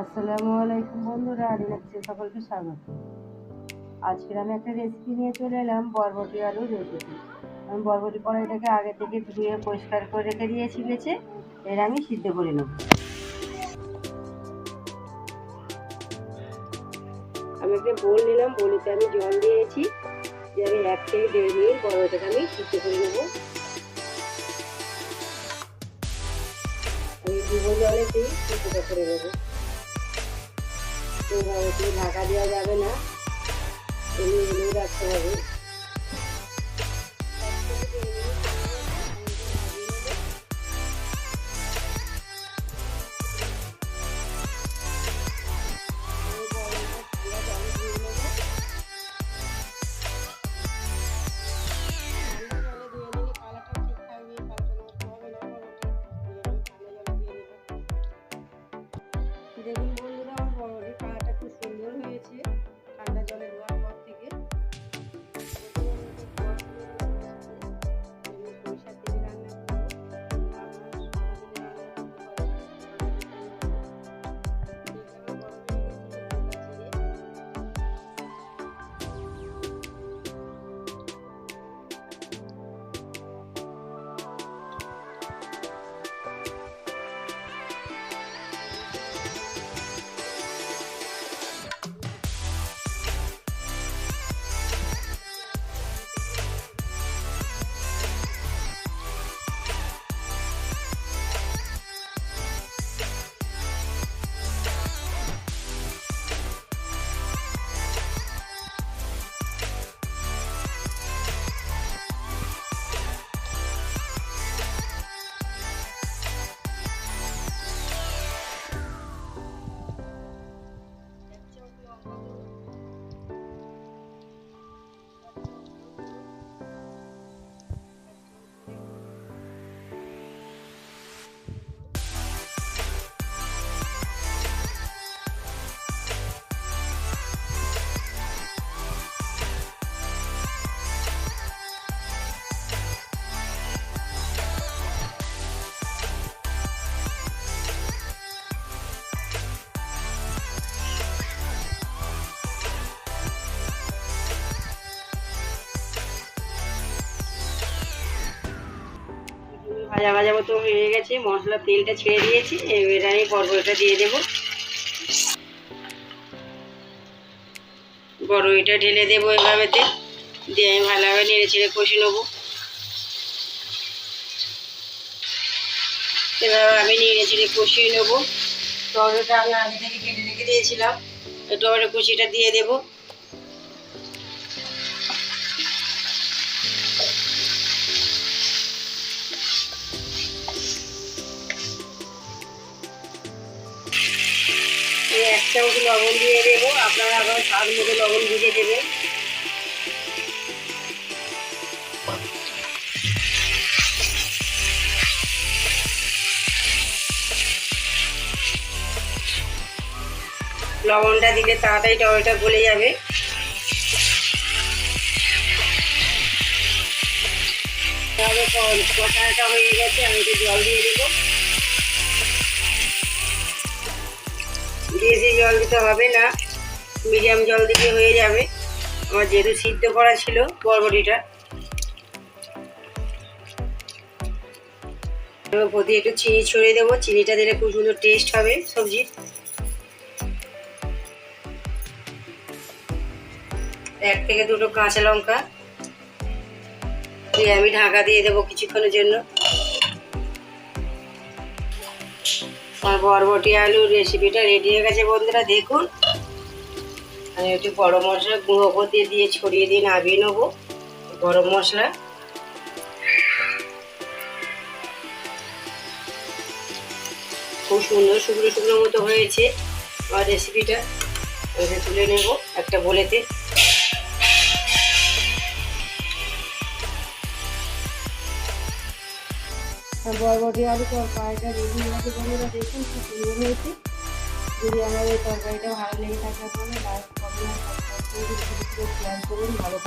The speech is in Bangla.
আসসালামু আলাইকুম বন্ধুরা রিলাক্সে সকলকে স্বাগত। আজকের আমি একটা রেসিপি নিয়ে চলে এলাম, বরবটি আলুর রেসিপি আমি বরবটি কড়াইটাকে আগে থেকে ধুয়ে পরিষ্কার করে রেখে দিয়েছি, বেছে। এর আমি সিদ্ধ করে নেব। আমি একটা বোল নিলাম, বোলেতে আমি জল দিয়েছি। যে আমি এক থেকে দেড় মিনিট বরবটিটাকে আমি সিদ্ধ করে নেব। আমি ডুবো জলেতেই সিদ্ধটা করে নেব। এইভাবে ঢাকা দেওয়া যাবে না। এমনি এমনি রাখতে হবে। ভাজা ভাজা মতো হয়ে গেছে, মশলা তেলটা ছেড়ে দিয়েছি, এবার আমি বড়বড়িটা দিয়ে দেবো। বড়বড়িটা ঢেলে দেবো এভাবেতে, দিয়ে আমি ভালোভাবে নেড়ে ছেড়ে কষে নেব। এভাবে আমি নেড়ে ছেড়ে কষিয়ে নেব। টমেটোটা আমি আগে থেকে কেটে রেখে দিয়েছিলাম টমেটো কুচিটা দিয়ে দেবো। চামচ লবণ দিয়ে দেবো। আপনারা আবার স্বাদ মতো লবণ দিয়ে দেবেন। লবণটা দিলে তাড়াতাড়ি টমেটো গলে যাবে। তাহলে কষাটা হয়ে গেছে, আমি একটু জল দিয়ে দেবো। জল দিতে হবে না। মিডিয়াম জল দিলে হয়ে যাবে। আমার যেহেতু সিদ্ধ করা ছিল বরবটিটা। প্রতি একটু চিনি ছড়িয়ে দেবো। চিনিটা দিলে খুব সুন্দর টেস্ট হবে সবজির এক থেকে দুটো কাঁচা লঙ্কা। দিয়ে আমি ঢাকা দিয়ে দেবো কিছুক্ষণের জন্য। আমার বরবটি আলুর রেসিপিটা রেডি হয়ে গেছে বন্ধুরা, দেখুন। আমি একটু গরম মশলা গুঁড়ো উপর দিয়ে ছড়িয়ে দিয়ে নামিয়ে নেব গরম মশলা। খুব সুন্দর শুকনো শুকনো মতো হয়েছে আমার রেসিপিটা তুলে নেব একটা বলেতে। বরবটি আলু তরকারিটা রেডি হয়েছে বন্ধুরা দেখুন, খুব সুন্দর হয়েছে। যদি আমার এই তরকারিটা ভালো লেগে থাকে তাহলে লাইক কমেন্ট সাবস্ক্রাইব করে ভালো